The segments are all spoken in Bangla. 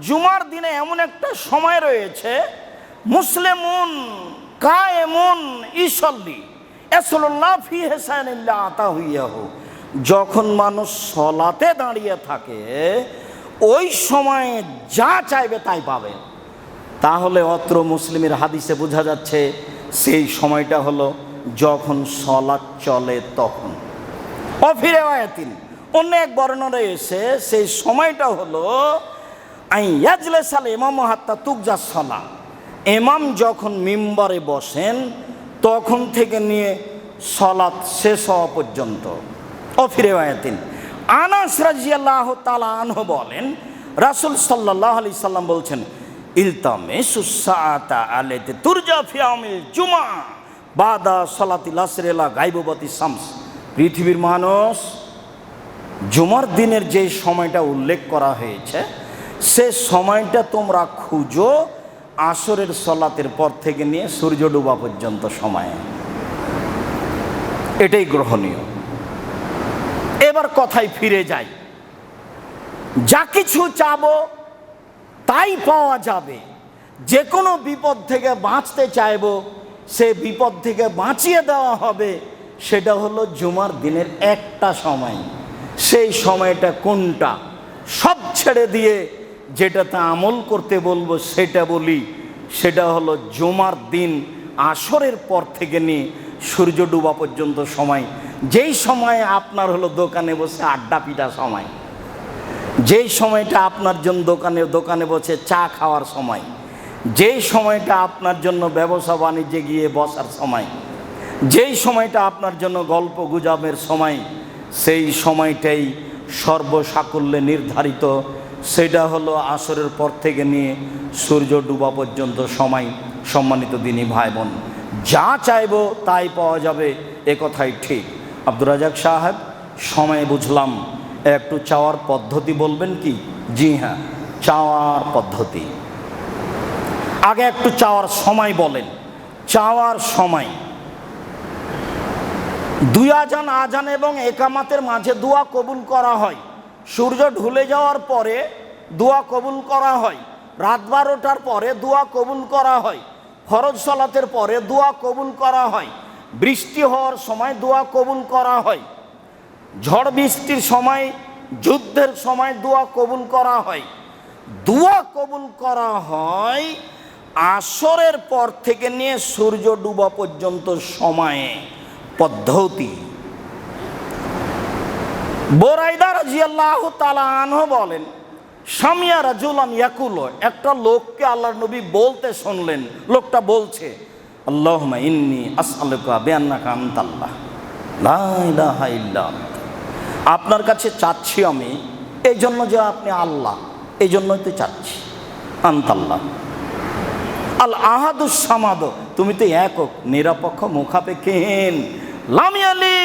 জুমার দিনে এমন একটা সময় রয়েছে, মুসলিমুন কায়েমুন ইসল্লি যখন মানুষ সলাতে দাঁড়িয়ে থাকে, ওই সময়ে যা চাইবে তাই পাবে। তাহলে অত্র মুসলিমের হাদিসে বোঝা যাচ্ছে, সেই সময়টা হলো যখন সলাৎ চলে তখন। অফিরে অন্য এক বর্ণনা এসে সেই সময়টা হলো আই ইয়াজলে সালে ইমাম হাত্তা তুকজা সলা। ইমাম যখন মিম্বারে বসেন, তখন থেকে নিয়ে সলাৎ শেষ হওয়া পর্যন্ত। অফিরে আয়াতিন। আনাস রাজিয়াল্লাহ তালা আনহ বলেন, রাসুল সাল্লাহ আলি সাল্লাম বলছেন ইলতামে সুসাতা আলেতে তুরজা ফিয়ামিল জুমা বাদা সলাতি লাসরেলা গাইবতী শামস। পৃথিবীর মানুষ, জুমার দিনের যে সময়টা উল্লেখ করা হয়েছে সে সময়টা তোমরা খুঁজো আসরের সলাতের পর থেকে নিয়ে সূর্য ডুবা পর্যন্ত সময়ে। এটাই গ্রহণীয়। এবার কথায় ফিরে যাই। যা কিছু চাবো তাই পাওয়া যাবে। যে কোনো বিপদ থেকে বাঁচতে চাইব, সে বিপদ থেকে বাঁচিয়ে দেওয়া হবে। সেটা হলো জুমার দিনের একটা সময়। সেই সময়টা কোনটা? সব ছেড়ে দিয়ে যেটাতে আমল করতে বলব সেটা বলি, সেটা হলো জুমার দিন আসরের পর থেকে নিয়ে সূর্য ডুবা পর্যন্ত সময়। যেই সময়ে আপনার হলো দোকানে বসে আড্ডা পিটা সময়। যেই সময়টা আপনার জন্য দোকানে দোকানে বসে চা খাওয়ার সময়। যেই সময়টা আপনার জন্য ব্যবসা বাণিজ্যে গিয়ে বসার সময়। যেই সময়টা আপনার জন্য গল্প গুজবের সময়, সেই সময়টাই সর্বসাকুল্যে নির্ধারিত সেটা হলো আসরের পর থেকে নিয়ে সূর্য ডুবা পর্যন্ত সময় সম্মানিত দিনী ভাই বোন যা চাইব তাই পাওয়া যাবে, এ কথাই ঠিক। আব্দুর রাজাক সাহেব, সময় বুঝলাম, একটু চাওয়ার পদ্ধতি বলবেন কি? জি হ্যাঁ চাওয়ার পদ্ধতি। আগে একটু চাওয়ার সময় বলেন। চাওয়ার সময়। দুই আজান আজান এবং একামাতের মাঝে দোয়া কবুল করা হয়। সূর্য ঢুলে যাওয়ার পরে দোয়া কবুল করা হয়। রাত বারোটার পরে দোয়া কবুল করা হয়। ফরজ সলাতের পরে দোয়া কবুল করা হয়। বৃষ্টি হওয়ার সময় দোয়া কবুল করা হয়। ঝড় বৃষ্টির সময়, যুদ্ধের সময় দোয়া কবুল করা হয়। দোয়া কবুল করা হয় আসরের পর থেকে নিয়ে সূর্য ডুবা পর্যন্ত সময়ে। পদ্ধতি। বোরাইদা রাজিয়াল্লাহ তালা আনহ বলেন, সামিয়া রাজুলান ইয়াকুলো একটা লোককে আল্লাহর নবী বলতে শুনলেন লোকটা বলছে আল্লাহ ইন্নি আসআলুকা বেআন্নাকা আনতাল্লাহ, লা ইলাহা ইল্লা। আপনার কাছে চাচ্ছি আমি এই জন্য যে আপনি আল্লাহ এই জন্যই তো চাচ্ছি, আন্তাল্লাহ আল আহাদুস সামাদ, তুমি তো একক, নিরপেক্ষ, মুখাপেক্ষীহীন লামিয়ালি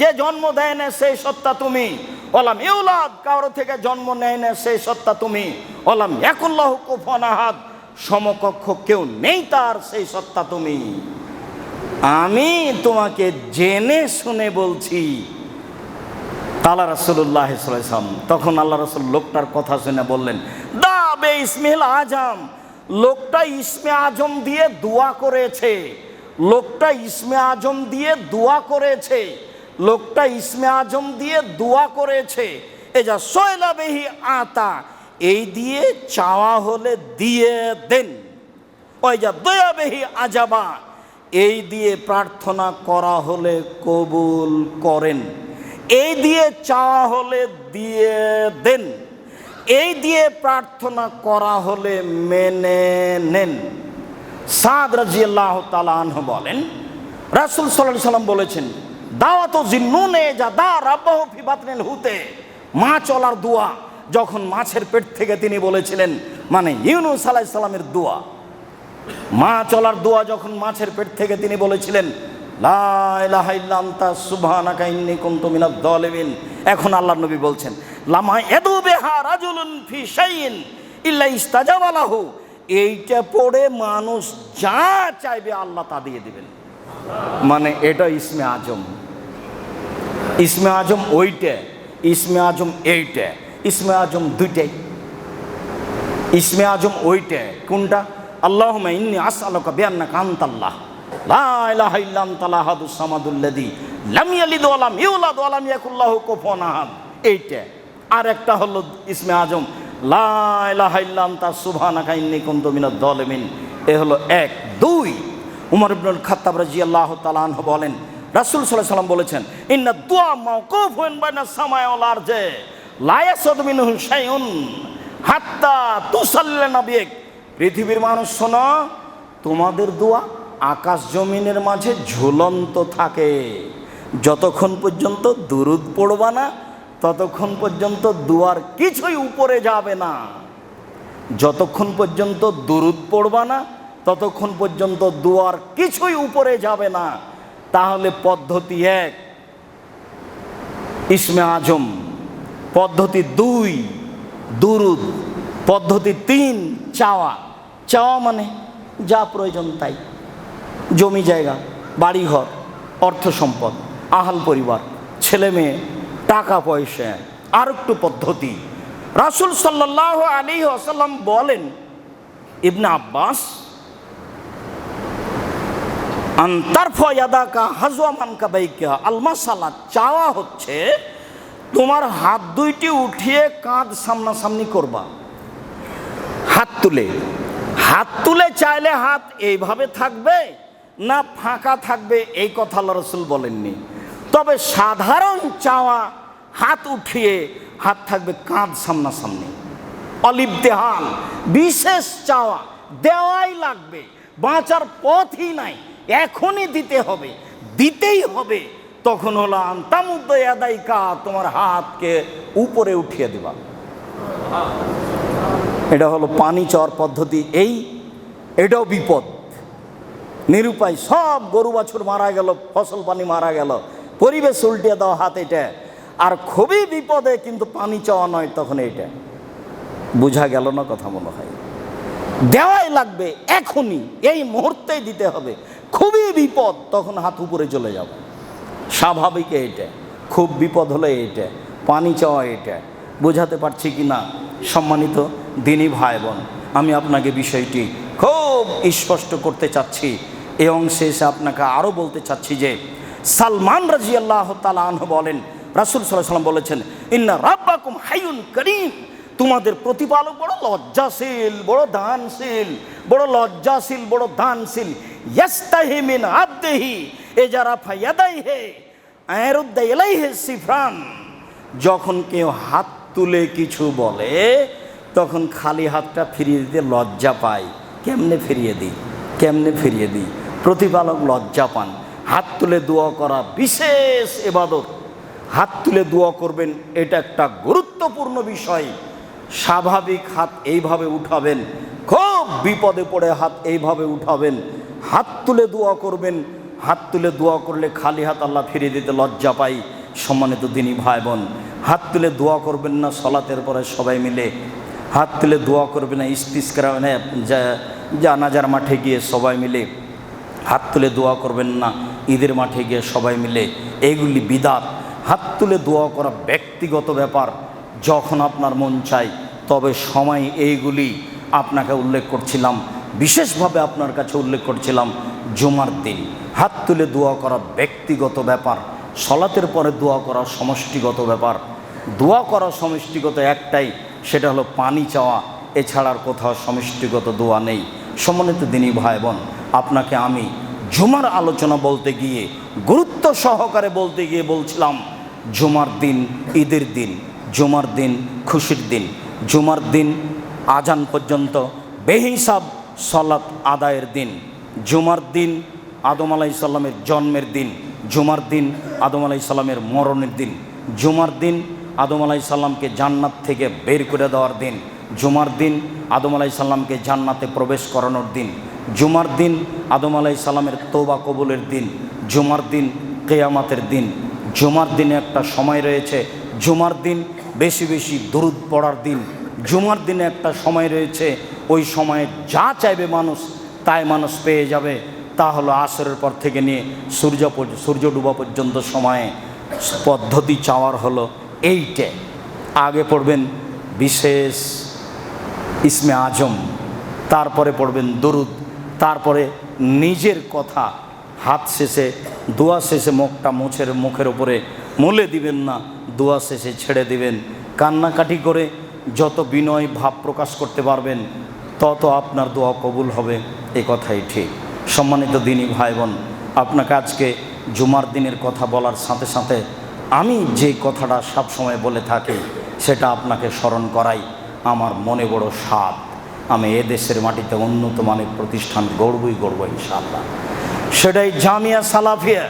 যে জন্ম দেয় না সেই সত্তা তুমি। ওলাম ইউলাদ, কারও থেকে জন্ম নেয় না সেই সত্তা তুমি। ওলাম একুল্লাহ কুফন আহাদ, সমকক্ষ কেউ নেই তার সেই সত্তা তুমি। আমি তোমাকে জেনে শুনে বলছি তালা রাসুল্লাহ তখন আল্লাহ রসুল লোকটার কথা শুনে বললেন, দা বে ইসমিল আজম, লোকটা ইসমে আজম দিয়ে দোয়া করেছে। লোকটা ইসমে আজম দিয়ে দোয়া করেছে। লোকটা ইসমে আজম দিয়ে দোয়া করেছে। এ যা সয়লা বেহি আতা, এই দিয়ে চাওয়া হলে দিয়ে দেন। ওই যা দয়া বেহি আজাবা, এই দিয়ে প্রার্থনা করা হলে কবুল করেন। এই দিয়ে চাওয়া হলে দিয়ে দেন। এই দিয়ে প্রার্থনা করা হলে মেনে নেন। সাদ রাজিয়াল্লাহ তালাহ বলেন, রাসুল সাল্লাহ সাল্লাম বলেছেন, দাওয়াত জিন্নুনে যা দা রাব্বাহ ফি বাতনিল হুতে, মা চলার দোয়া, যখন মাছের পেট থেকে তিনি বলেছিলেন মানে ইউনুস আলাইহিস সালামের দোয়া, মা চলার দোয়া যখন মাছের পেট থেকে তিনি বলেছিলেন এখন আল্লাহর নবী বলছেন, লামা এদু বেহা রাজুলুন ফি শাইইন ইল্লা এইটা পড়ে মানুষ যা চাইবে আল্লাহ তা দিয়ে দিবেন। মানে এটা ইসমে আজম। ইসমে আজম ওইটা, ইসমে আজম এইটা, ইসমে আজম দুইটাই। ইসমে আজম ওইটা, কোনটা? আল্লাহ ইন্নি আসআলুকা বিআন্না কান্তাল্লাহ এইটা। আর একটা হলো ইসমে আজম। লা ইলাহা ইল্লা আনতা সুবহানাকা ইন্নী কুনতু মিনাদ এ হলো এক। দুই, উমর ইবনুল খাত্তাব রাদিয়াল্লাহু তাআলা আনহু বলেন, রাসূল সাল্লাল্লাহু সাল্লাম বলেছেন, ইন্না দুআ মাওকুফুন বাইনা সামাই ওয়াল আরজে, লা ইয়াসুদু মিনহু শাইউন হাত্তা তুসাল্লে নবিক পৃথিবীর মানুষ, শোনো, তোমাদের দোয়া আকাশ জমিনের মাঝে ঝুলন্ত থাকে। যতক্ষণ পর্যন্ত দুরুদ পড়বা না ততক্ষণ পর্যন্ত দুয়ার কিছুই উপরে যাবে না। যতক্ষণ পর্যন্ত দুরুদ পড়বা না, ততক্ষণ পর্যন্ত দুয়ার কিছুই উপরে যাবে না। তাহলে পদ্ধতি এক, ইসমে আজম, পদ্ধতি দুই, দুরুদ, পদ্ধতি তিন, চাওয়া। চাওয়া মানে যা প্রয়োজন তাই। জমি জায়গা, বাড়িঘর, অর্থ সম্পদ, আহাল পরিবার, ছেলে মেয়ে টাকা পয়সা, আর একটু পদ্ধতি। রাসুল সাল্লাহ আলী আসাল্লাম বলেন, ইবনা আব্বাস আন্তার ফয়াদাকা হাজওয়ামান কাবাইকা আলমাসালা চাওয়া হচ্ছে, তোমার হাত দুইটি উঠিয়ে কাঁধ সামনাসামনি করবা। হাত তুলে হাত তুলে চাইলে হাত এইভাবে থাকবে না ফাঁকা থাকবে? এই কথা আল্লাহ রসুল বলেননি। তবে সাধারণ চাওয়া হাত উঠিয়ে হাত থাকবে কাঁধ সামনাসামনি। অলিপ্তেহাল বিশেষ চাওয়া, দেওয়াই লাগবে। বাঁচার পথই নাই, এখনই দিতে হবে। দিতেই হবে, তখন হলো আন্তামুদ্দয়াদাইকা তোমার হাতকে উপরে উঠিয়ে দেবা এটা হলো পানি চর পদ্ধতি, এই, এটাও বিপদ। নিরুপায় সব গরু বাছুর মারা গেল, ফসল পানি মারা গেল। পরিবেশ উল্টে দেওয়া হাত এটা। আর খুবই বিপদে কিন্তু পানি চাওয়া নয় তখন এইটা বোঝা গেল না কথা মনে হয়? দেওয়াই লাগবে এখনই, এই মুহূর্তেই দিতে হবে। খুবই বিপদ, তখন হাত উপরে চলে যাবে। স্বাভাবিক এটা, খুব বিপদ হলে এটা, পানি চাওয়া এটা। বোঝাতে পারছি কি না? সম্মানিত দিনী ভাই বোন আমি আপনাকে বিষয়টি খুব স্পষ্ট করতে চাচ্ছি। এই অংশে এসে আপনাকে আরও বলতে চাচ্ছি যে সালমান রাজি আল্লাহ তালাহ বলেন, রাসুল সাল্লাম বলেছেন, ইন্না রাব্বাকুম হাইউন করিম। তোমাদের প্রতিপালক বড় লজ্জাশীল, বড় দানশীল, বড় লজ্জাশীল, বড় দানশীল। ইয়াস্তাহিমিন আবদেহি, এ যারা ফাইয়াদাই হে আয়রুদ্দা এলাই হে সিফরান। যখন কেউ হাত তুলে কিছু বলে, তখন খালি হাতটা ফিরিয়ে দিতে লজ্জা পায়। কেমনে ফিরিয়ে দিই? কেমনে ফিরিয়ে দিই? প্রতিপালক লজ্জা পান। হাত তুলে দোয়া করা বিশেষ এবাদত। হাত তুলে দোয়া করবেন, এটা একটা গুরুত্বপূর্ণ বিষয়। স্বাভাবিক হাত এইভাবে উঠাবেন, খুব বিপদে পড়ে হাত এইভাবে উঠাবেন। হাত তুলে দোয়া করবেন, হাত তুলে দোয়া করলে খালি হাত আল্লাহ ফিরিয়ে দিতে লজ্জা পাই, সম্মানিত দিনী ভাই বোন হাত তুলে দোয়া করবেন না সলাতের পরে সবাই মিলে। হাত তুলে দোয়া করবে না ইস্তিস্কার জানাজার মাঠে গিয়ে সবাই মিলে। হাত তুলে দোয়া করবেন না ঈদের মাঠে গিয়ে সবাই মিলে এইগুলি বিদাত, হাত তুলে দোয়া করা ব্যক্তিগত ব্যাপার। যখন আপনার মন চাই তবে সময় এইগুলি আপনাকে উল্লেখ করছিলাম, বিশেষভাবে আপনার কাছে উল্লেখ করছিলাম জুমার দিন। হাত তুলে দোয়া করা ব্যক্তিগত ব্যাপার, সলাতের পরে দোয়া করা সমষ্টিগত ব্যাপার। দোয়া করা সমষ্টিগত একটাই, সেটা হলো পানি চাওয়া। এছাড়ার কোথাও সমষ্টিগত দোয়া নেই। সমন্বিত দিনী ভাই বোন, আপনাকে আমি জুমার আলোচনা বলতে গিয়ে, গুরুত্ব সহকারে বলতে গিয়ে বলছিলাম, জুমার দিন ঈদের দিন, জুমার দিন খুশির দিন, জুমার দিন আজান পর্যন্ত বেহিসাব সলাৎ আদায়ের দিন, জুমার দিন আদম আলাই সাল্লামের জন্মের দিন, জুমার দিন আদম আলাই সাল্লামের মরণের দিন, জুমার দিন আদম আলাই সাল্লামকে জান্নাত থেকে বের করে দেওয়ার দিন, জুমার দিন আদম আলাই সাল্লামকে জান্নাতে প্রবেশ করানোর দিন জুমার দিন, আদম আলাই সাল্লামের তোবা কবুলের দিন, জুমার দিন, কেয়ামাতের দিন। জুমার দিনে একটা সময় রয়েছে, জুমার দিন বেশি বেশি দরুদ পড়ার দিন। জুমার দিনে একটা সময় রয়েছে, ওই সময়ে যা চাইবে মানুষ, তাই মানুষ পেয়ে যাবে। তা হলো আসরের পর থেকে নিয়ে সূর্য সূর্য ডুবা পর্যন্ত সময়ে। পদ্ধতি চাওয়ার হলো এইটে। আগে পড়বেন বিশেষ ইসমে আজম, তারপরে পড়বেন দরুদ। তারপরে নিজের কথা হাত শেষে, দোয়া শেষে মুখটা মুছের মুখের উপরে মলে দিবেন না, দোয়া শেষে ছেড়ে দিবেন। কান্নাকাটি করে যত বিনয় ভাব প্রকাশ করতে পারবেন, তত আপনার দোয়া কবুল হবে, এ কথাই ঠিক। সম্মানিত দিনী ভাই বোন আপনাকে আজকে জুমার দিনের কথা বলার সাথে সাথে আমি যে কথাটা সবসময় বলে থাকি, সেটা আপনাকে স্মরণ করাই আমার মনে বড় স্বাদ। আমি এ দেশের মাটিতে উন্নত মানের প্রতিষ্ঠান গড়বই গড়ব ইনশাল্লাহ সেটাই জামিয়া সালাফিয়া।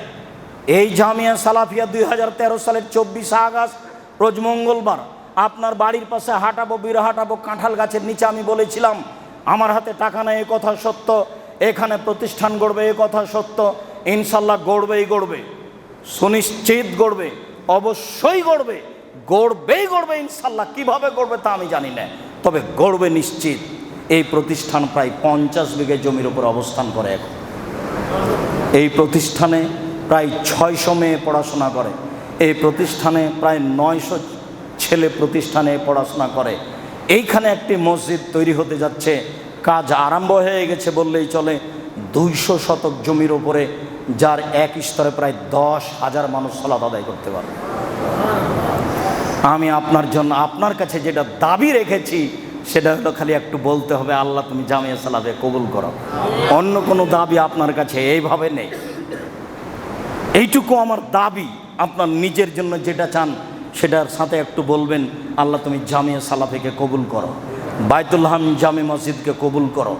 এই জামিয়া সালাফিয়া দুই হাজার তেরো সালের চব্বিশে আগস্ট, রোজ মঙ্গলবার, আপনার বাড়ির পাশে হাঁটাবো, বীর হাঁটাবো, কাঁঠাল গাছের নিচে আমি বলেছিলাম, আমার হাতে টাকা নেই, এ কথা সত্য, এখানে প্রতিষ্ঠান গড়বে, এ কথা সত্য ইনশাল্লাহ গড়বেই গড়বে, সুনিশ্চিত গড়বে, অবশ্যই গড়বে, গড়বেই গড়বে ইনশাল্লাহ কীভাবে গড়বে তা আমি জানি না, তবে গড়বে নিশ্চিত। এই প্রতিষ্ঠান প্রায় পঞ্চাশ বিঘে জমির উপর অবস্থান করে এখন। এই প্রতিষ্ঠানে প্রায় ছয়শো মেয়ে পড়াশোনা করে। এই প্রতিষ্ঠানে প্রায় নয়শো ছেলে প্রতিষ্ঠানে পড়াশোনা করে। এইখানে একটি মসজিদ তৈরি হতে যাচ্ছে। কাজ আরম্ভ হয়ে গেছে বললেই চলে। দুইশো শতক জমির ওপরে যার এক স্তরে প্রায় দশ হাজার মানুষ সলাদ আদায় করতে পারে আমি আপনার জন্য, আপনার কাছে যেটা দাবি রেখেছি সেটা হলো খালি একটু বলতে হবে, আল্লাহ তুমি জামিয়া সালাদে কবুল করো। অন্য কোনো দাবি আপনার কাছে এইভাবে নেই। এইটুকু আমার দাবি, আপনার নিজের জন্য যেটা চান সেটার সাথে একটু বলবেন, আল্লাহ তুমি জামিয়া সালাফিকে কবুল করো। বাইতুল্লাহাম জামে মসজিদকে কবুল করো।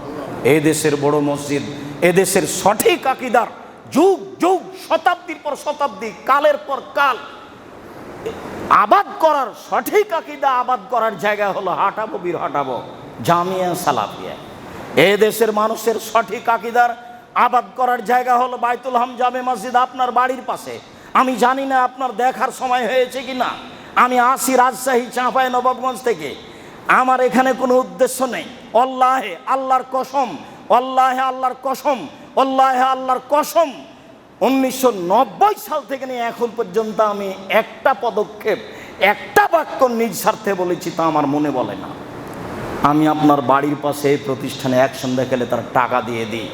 এ দেশের বড় মসজিদ এ দেশের সঠিক আকিদার যুগ যুগ, শতাব্দীর পর শতাব্দী, কালের পর কাল। আবাদ করার সঠিক আকিদা আবাদ করার জায়গা হলো হাঁটাবো, বীর হাঁটাবো, জামিয়া সালাফিয়া এ দেশের মানুষের সঠিক আকিদার আবাদ করার জায়গা হলো বাইতুল হাম জামে মসজিদ আপনার বাড়ির পাশে। আমি জানি না আপনার দেখার সময় হয়েছে কি না আমি আসি রাজশাহী চাঁপাই নবাবগঞ্জ থেকে। আমার এখানে কোনো উদ্দেশ্য নেই। অল্লাহে আল্লাহর কসম, অল্লাহে আল্লাহর কসম, অল্লাহে আল্লাহর কসম। উনিশশো নব্বই সাল থেকে নিয়ে এখন পর্যন্ত আমি একটা পদক্ষেপ, একটা বাক্য নিজ স্বার্থে বলেছি তা আমার মনে বলে না। আমি আপনার বাড়ির পাশে এই প্রতিষ্ঠানে এক সন্ধ্যা গেলে তার টাকা দিয়ে দিই।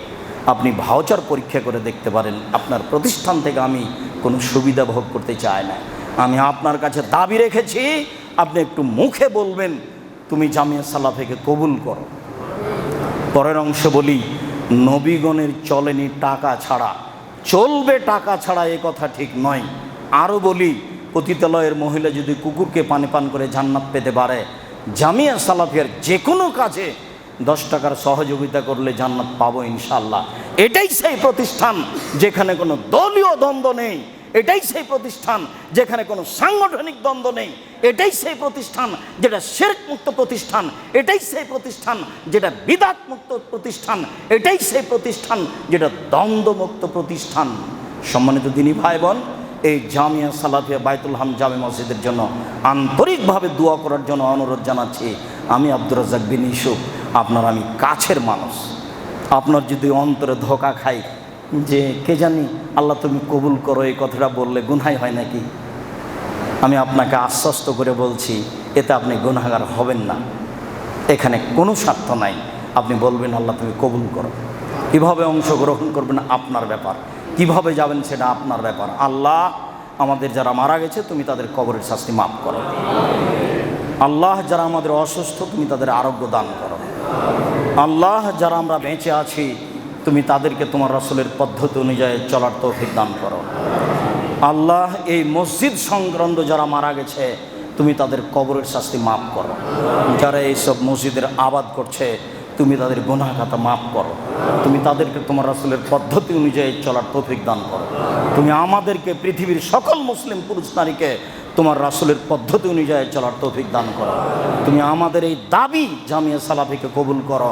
আপনি ভাউচার পরীক্ষা করে দেখতে পারেন, আপনার প্রতিষ্ঠান থেকে আমি কোনো সুবিধা ভোগ করতে চাই না। আমি আপনার কাছে দাবি রেখেছি, আপনি একটু মুখে বলবেন, তুমি জামিয়া সালাফেকে কবুল করো। পরের অংশ বলি, নবীগণের চলেনি টাকা ছাড়া চলবে টাকা ছাড়া এ কথা ঠিক নয়। আরও বলি, পতিতালয়ের মহিলা যদি কুকুরকে পানি পান করে জান্নাত পেতে পারে, জামিয়া সালাফিয়ার যে কোনো কাজে দশ টাকার সহযোগিতা করলে জান্নাত পাবো ইনশাল্লাহ এটাই সেই প্রতিষ্ঠান যেখানে কোনো দলীয় দ্বন্দ্ব নেই। এটাই সেই প্রতিষ্ঠান যেখানে কোনো সাংগঠনিক দ্বন্দ্ব নেই। এটাই সেই প্রতিষ্ঠান যেটা শেরক মুক্ত প্রতিষ্ঠান। এটাই সেই প্রতিষ্ঠান যেটা বিদাত মুক্ত প্রতিষ্ঠান। এটাই সেই প্রতিষ্ঠান যেটা দ্বন্দ্বমুক্ত প্রতিষ্ঠান। সম্মানিত দিনী ভাই বোন এই জামিয়া সালাফিয়া বাইতুল হাম জামে মসজিদের জন্য আন্তরিকভাবে দোয়া করার জন্য অনুরোধ জানাচ্ছি, আমি আব্দুর রাজাক বিন ইসুফ আপনার আমি কাছের মানুষ। আপনার যদি অন্তরে ধোকা খাই যে কে জানি আল্লাহ তুমি কবুল করো, এই কথাটা বললে গুনহাই হয় নাকি? আমি আপনাকে আশ্বস্ত করে বলছি, এতে আপনি গুনাগার হবেন না। এখানে কোনো স্বার্থ নাই। আপনি বলবেন, আল্লাহ তুমি কবুল করো। কীভাবে অংশগ্রহণ করবেন আপনার ব্যাপার? কীভাবে যাবেন সেটা আপনার ব্যাপার? আল্লাহ আমাদের যারা মারা গেছে, তুমি তাদের কবরের শাস্তি মাফ করো। আল্লাহ যারা আমাদের অসুস্থ, তুমি তাদের আরোগ্য দান করো। আল্লাহ যারা আমরা বেঁচে আছি তুমি তাদেরকে তোমার রসলের পদ্ধতি অনুযায়ী চলার তৌফিক দান করো। আল্লাহ এই মসজিদ সংক্রান্ত যারা মারা গেছে, তুমি তাদের কবরের শাস্তি মাফ করো। যারা এইসব মসজিদের আবাদ করছে, তুমি তাদের গুনাহ খাতা মাফ করো। তুমি তাদেরকে তোমার রাসুলের পদ্ধতি অনুযায়ী চলার তৌফিক দান করো। তুমি আমাদেরকে পৃথিবীর সকল মুসলিম পুরুষ নারীকে তোমার রাসুলের পদ্ধতি অনুযায়ী চলার তৌফিক দান করো। তুমি আমাদের এই দাবি জামিয়া সালাফিকে কবুল করো।